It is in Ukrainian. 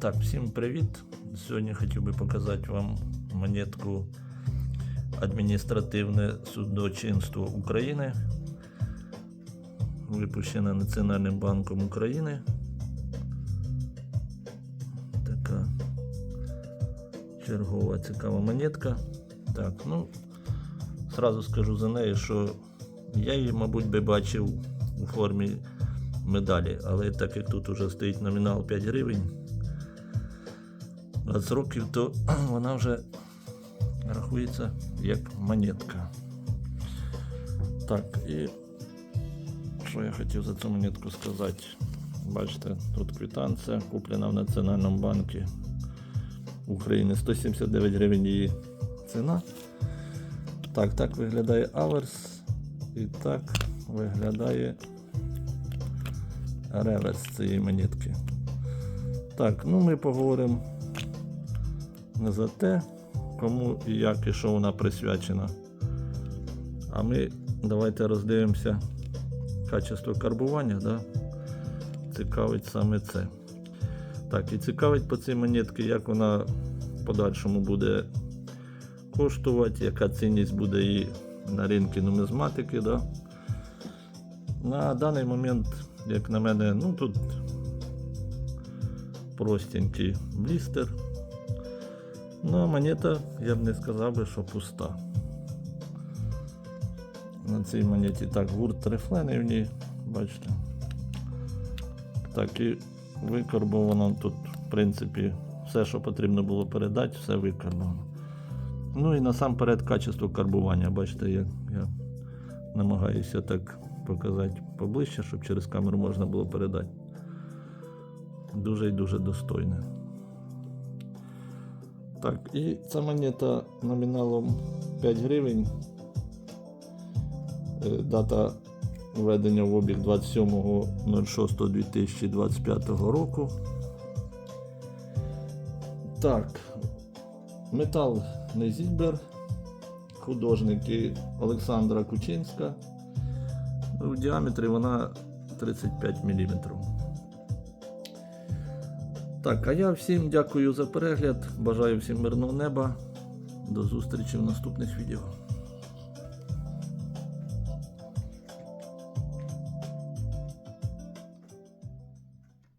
Так, всім привіт. Сьогодні хотів би показати вам монетку Адміністративне судочинство України, випущена Національним банком України. Така чергова цікава монетка. Так, ну, сразу скажу за неї, що я її, мабуть, би бачив у формі медалі, але так як тут уже стоїть номінал 5 гривень, 20 років, то вона вже рахується як монетка. Так, і що я хотів за цю монетку сказати? Бачите, тут квитанція куплена в Національному банку України 179 гривень її ціна. Так, так виглядає аверс. І так виглядає реверс цієї монетки. Так, ну ми поговоримо за те, кому і як і що вона присвячена. А ми давайте роздивимося качество карбування, да? цікавить саме це. Так, і цікавить по цій монетці, як вона в подальшому буде коштувати, яка цінність буде її на ринку нумізматики. Да? На даний момент, як на мене, ну тут простенький блістер. Ну, а монета, я б не сказав би, що пуста. На цій монеті так гурт рифлений в ній, бачите. Так, і викарбовано тут, в принципі, все, що потрібно було передати, все викарбовано. Ну і насамперед качество карбування. Бачите, я, я намагаюся так показати поближче, щоб через камеру можна було передати. Дуже і дуже достойне. Так, і ця монета номіналом 5 гривень. Е, Дата введення в обіг 27.06.2025 року. Так, метал не Зільбер, художники Олександра Кучинська. Ну, В діаметрі вона 35 мм. Так, а я всім дякую за перегляд. Бажаю всім мирного неба. До зустрічі в наступних відео.